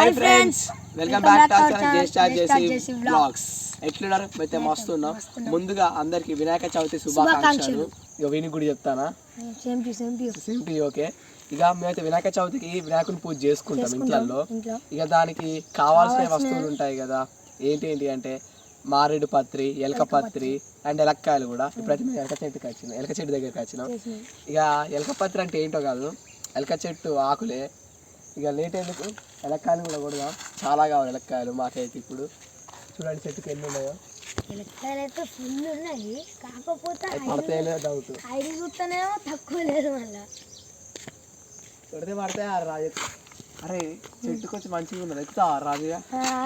Hi friends welcome back to our channel జేస్టా జేసి జేసీ vlogs ఎట్లున్నారు? అయితే మస్తున్నాం. ముందుగా అందరికి వినాయక చవితి శుభాకాంక్షలు. ఇక వీని కూడా చెప్తానా? సేమ్ టు ఓకే ఇక మేమైతే వినాయక చవితికి వినాయకుని పూజ చేసుకుంటాం ఇంట్లో. ఇక దానికి కావాల్సిన వస్తువులు ఉంటాయి కదా. ఏంటి ఏంటి అంటే మారేడు పత్రి ఎలక పత్రి అండ్ ఎలక్కాయలు కూడా. ఇప్పుడైతే మేము ఎలక చెట్టుకి వచ్చినాం. ఎలక చెట్టు దగ్గరికి వచ్చినాం. ఇక ఎలక పత్రి అంటే ఏంటో కాదు. ఎలక చెట్టు ఆకులే. ఇక లేట్ ఎందుకు? ఎలక్కాయలు కూడా కొడదాం. చాలా కావాలి ఎలక్కాయలు మాకైతే ఇప్పుడు. చూడండి చెట్టుకి ఎన్ని ఉన్నాయో. ఎలక్కాయలు అయితే ఫుల్ ఉన్నాయి కాకపోతే డౌట్ ఐడి చూస్తేనేమో తక్కువ లేదు మళ్ళా. కొడితే పడతాయి రాజు అరే చెట్టుకి వచ్చి మంచిగా ఉన్నది? ఎక్కుతా రాజుగా?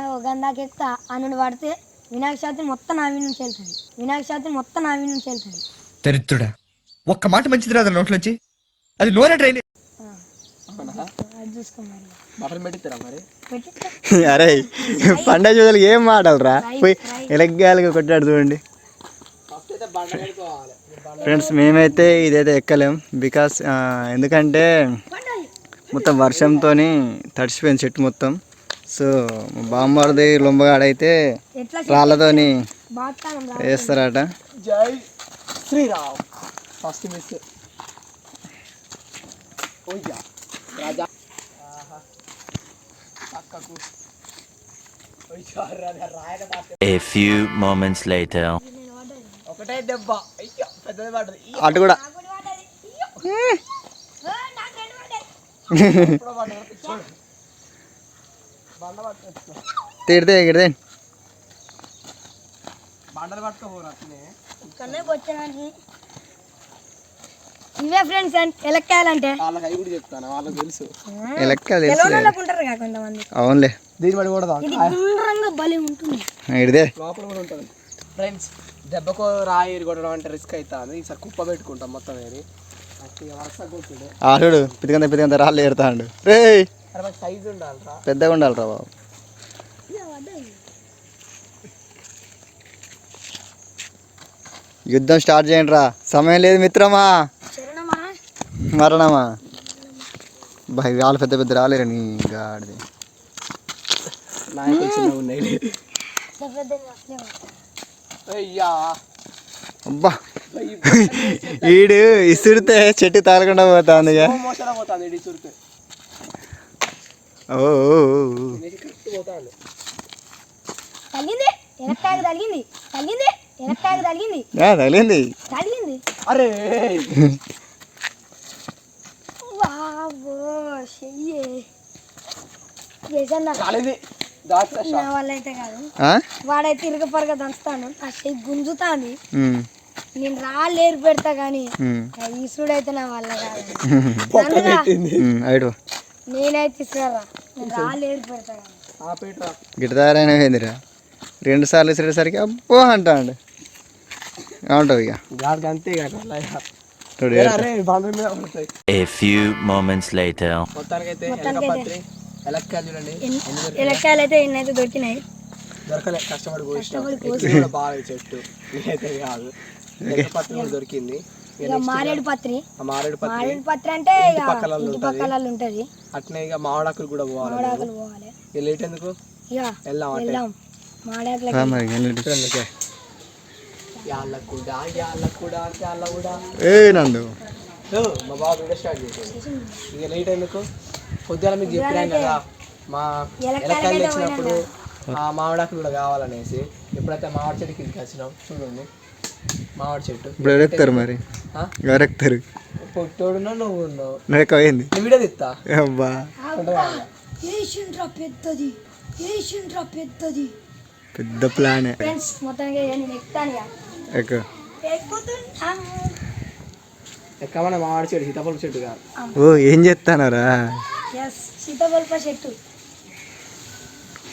ఒక గందాకి ఎక్కుతా. అన్నుడు పడితే వినాయక చవితి మొత్తం నావి నుంచి వెళ్తుంది. వినాయక చవితి మొత్తం నావి నుంచి వెళ్తుంది. దరిద్రుడా ఒక్క మాట మంచిది రాదు నోట్లోంచి? అది నోరే ట్రైన్ ఆ, అవునా అది చూసుకో మరి బట్టలు పెట్టిస్తారా మరి పెట్టి అరే పండగ చూడాలి ఏం మాటలరా? పోయి ఎలగ్గాలుగా కొట్టాడు చూడండి. ఫ్రెండ్స్ మేమైతే ఇదైతే ఎక్కలేం. బికాస్ ఎందుకంటే మొత్తం వర్షంతో తడిసిపోయింది చెట్టు మొత్తం. సో బామ్మర్ది లొంబగాడైతే రాళ్ళతోని వేస్తారట. జై Shriram. First miss Raja. A few moments later. ఒకటే దెబ్బ అయ్యో పెద్దది పడ్డది ఇయ్యో, అటు కూడా ఇప్పుడు పడ్డది చూడు బండ పట్టుకో తిడితే ఎగిడితే బండలు పట్టుకోపోరు అట్లనే ఇక్కడనే వచ్చానండి ఇవే ఫ్రెండ్స్ ఎలక్కాయలు అంటే వాళ్ళకి అవి కూడా చెప్తాను వాళ్ళకి తెలుసు. ఎలక్కలు తెలుసు. ఉంటారు కదా కొంతమంది? అవునులే. దీని పడి కూడా ఇది గుండ్రంగా బలి ఉంటుంది. ఇడిదే. లోపల కూడా ఉంటుంది. ఫ్రెండ్స్ దెబ్బకు రాయి కొట్టడం అంటే రిస్క్ అవుతుంది ఈసారి కుప్ప పెట్టుకుంటాం మొత్తం ఏరి. ఆడు పితికంత పితికంత రాళ్ళు ఏరుతాడు. రే సైజు ఉండాలిరా. పెద్దగా ఉండాలిరా బాబు. యుద్ధం స్టార్ట్ చేయండి రా సమయం లేదు మిత్రమా. మరణమా? బాయ్ రాళ్ళు పెద్ద పెద్ద రాలేరు నీ గాడిది. అబ్బా. ఈడు ఇసుడితే చెట్టు పోతాందిగా. మోసరా పోతుంది ఓ తగిలింది. తగిలింది. అరే బాబో చెయ్యి చేసాను కాలేది దాచిన నా వల్ల అయితే కాదు. ఆ? వాడైతే ఇరుగ పరగ దంచుతాను. ఆ చెయ్యి గుంజుతాంది. నేను రాళ్ళు ఏరు పెడతా కానీ ఈసుడైతే నా వల్ల కాదు. నేనైతే నేను రాళ్ళు ఏరు పెడతా రెండు సార్లు ఇసిరేసరికి అబ్బో అంటాడు. ఏమంటావు ఇక? అంతే కదా moments later. మొత్తానికైతే ఎలకపత్రి ఎలక్కాయలు చూడండి అయితే ఎన్నైతే దొరికినాయి దొరకలే కష్టపడి కోసినాం బాగా చెట్టు నేనైతే కాదు ఎలకపత్రి కూడా దొరికింది మారేడు పత్రి మారేడు పత్రి మారేడు పత్రి అంటే ఇక పక్కల ఉంటది అట్నే ఇక మామిడాకులు కూడా పోవాలి లేట్ ఎందుకు? ఇక వెళ్దాం అంటే ఏ నందు. ఓ, మా బాబు వీడియో స్టార్ట్ చేసాడు ఇక లేట్ ఎందుకు? పొద్దున మీకు చెప్పినాం కదా మా ఎలకాయలు తెచ్చినప్పుడు ఆ మామిడాకులు కూడా కావాలనేసి ఎప్పుడైతే మామిడి చెట్టుకి ఇంటికి వచ్చినాం చూడండి. మామిడి చెట్టు. ఇప్పుడు ఎవరెక్తారు మరి? ఎవరెక్తారు పొట్టోడున్నా నువ్వు ఉన్నావు? నడకపోయింది నేను వీడియో తీస్తా అబ్బా. ఏషిండ్రా పెద్దది ఏషిండ్రా పెద్దది. పెద్ద ప్లానే. ఫ్రెండ్స్ మొత్తానికి నేను ఎక్కుతాను ఇక ఎక్కుతున్నాను ఎక్కమన్నా మామిడి చెట్టు సీతాఫలం చెట్టు కాదు ఓ ఏం చేస్తానరా ఎస్ సీతాఫలప చెట్టు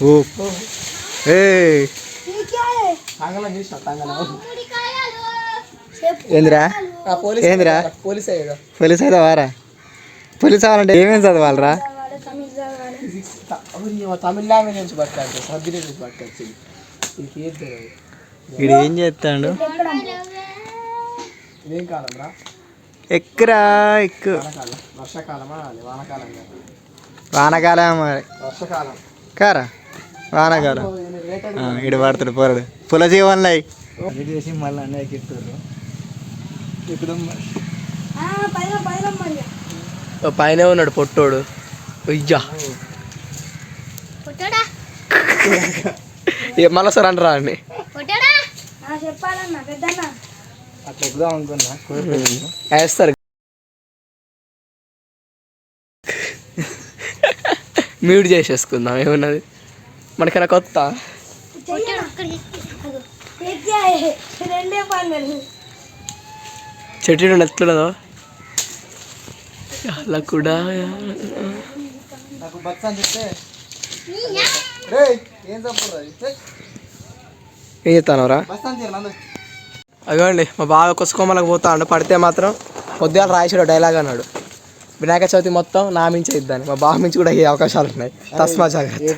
ఓ ఏ తంగలం చూసిన తంగలం ఏందిరా? ఆ పోలీస్ ఏందిరా? పోలీస్ అయ్యాడు పోలీస్ అయితే వారా? పోలీస్ అవ్వాలంటే ఏమేమి చదవాలరా? తమిళ లాంగ్వేజ్ నుంచి పట్టుకోవచ్చు సబ్జెక్ట్ నుంచి పట్టుకోవచ్చు ఏది తెలియదు. వీడు ఏం చేస్తాడు? ఇదేం కాలం రా ఎక్కురా? ఎక్కు. వానకాలం. వర్షాకాలమా? అది వానకాలం కాదు. వానకాలం మరి? వర్షాకాలం. కారా? వానకాలం. ఇడు పడతాడు పోరాడు. పుల జీవన్లై. అది చేసి మళ్ళీ అన్నయ్యకి ఇస్తారు ఇప్పుడు పైన పైన మరి ఓ పైనే ఉన్నాడు పొట్టోడు. అయ్యా ఏ మళ్ళీ సార్ అంటారా అండి చెప్పాలన్నా పెద్దన్న. అట్లా ఎక్కుదాం అనుకున్నా? వేస్తారు. మ్యూట్ చేసేసుకుందాం ఏమున్నది? మనకైనా కొత్త? రెండే చెట్టు నుండి ఎట్లున్నదో? అలా కూడా. నాకు బస్ అని చెప్తే రేయ్ ఏం చెప్పరు ఏం చెప్తానవరా అగోండి మా బాగా కొసుకోమలకు పోతాడు పడితే మాత్రం పొద్దుగాల రాయసాడు డైలాగ్ అన్నాడు. వినాయక చవితి మొత్తం నా మించి ఇద్దాని మా బావ మించి కూడా అయ్యే అవకాశాలు ఉన్నాయి. తస్మా జాగ్రత్త.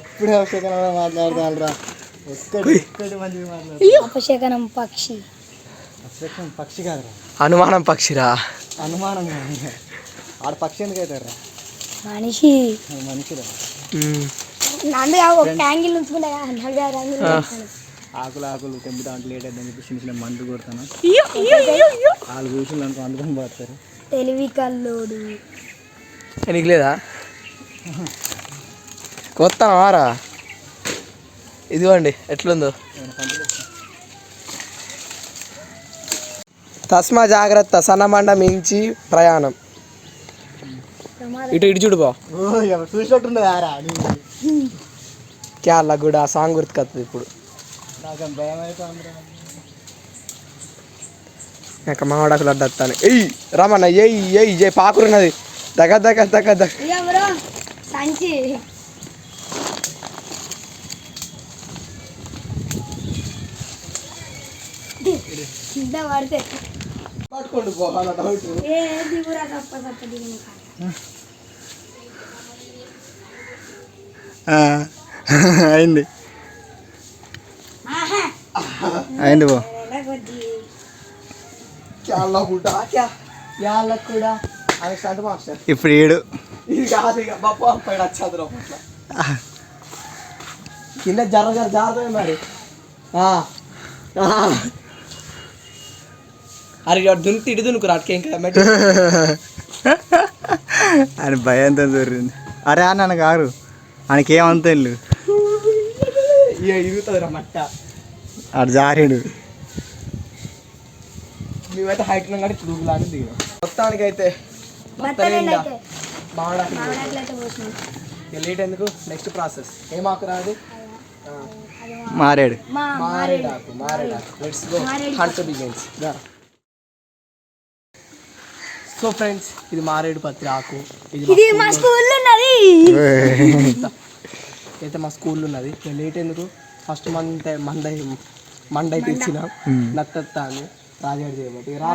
పక్షి. పక్షి కాదురా. అనుమానం పక్షిరా. అనుమానం. ఆడ పక్షి ఎందుకు అవుతారా మనిషి. మనిషిరా. యాంగిల్ ఆకులు ఆకులు తెంపుతా అంటే లేట్ అయిద్దని చెప్పి చిన్న చిన్న మంటలు కొడతాను. వాళ్ళు కూర్చుని అనుకో అందుకొని పోతారు తెలివి కల్లోడు నీకు లేదా కొత్త వారా? ఇదిగోండి ఎట్లుందో? తస్మా జాగ్రత్త సన్నమండ మించి ప్రయాణం. ఇటు ఇటు చూడు బా ఓ ఎవరు చూసినట్టుండదు ఆరా? క్యాళ్ళ కూడా సాంగ్ గుర్తుకొస్తుంది ఇప్పుడు. ఇంకా మామిడాకులు అడ్డత్తాను. ఎయ్ రమణ ఎయ్ ఎయ్ ఎయ్ పాకురున్నది. దగ్గ దగ్గ దగ్గ దగ్గ ఇక బ్రో సంచి. కింద పడితే. పట్టుకోండి పోవాల డౌట్. ఏ దిగురా తప్ప తప్ప దిగుని అయింది అయింది బో కొద్ది క్యాళ్ళ కూడా క్యా క్యాళ్ళ కూడా అది మాస్టర్. ఇప్పుడు ఏడు. కాదు కింద జర జర జారుతుంది మరి. అరే దునికి ఇటు దునుకురా అటుకే ఇంకా మెట్టు. అని భయంతో దొరికింది. అరే అన్న కారు ఆయనకి ఏమంత ఇల్లు? ఇరుగుతుంది రా మట్ట. ఆడు జారీడు. మేమైతే హైట్ ఉన్నాం కానీ ఇప్పుడు లాగా దిగినాం. మొత్తానికి అయితే లేట్ ఎందుకు? నెక్స్ట్ ప్రాసెస్ ఏం ఆకు రాదు? మారాడు. మా మారేడాకు మారేడాకు. లెట్స్ గో మారేడు. హంట్ బిగిన్స్ సో ఫ్రెండ్స్ ఇది మారేడు పత్రి ఆకు. ఇది ఇది మా స్కూల్లో. ఉన్నది అయితే మా స్కూల్లో ఉన్నది లేట్ ఎందుకు? ఫస్ట్ మంత్ మంద మండ అయితే ఇచ్చిన నత్తత్త అని రాజాడు చేయబట్టి రా.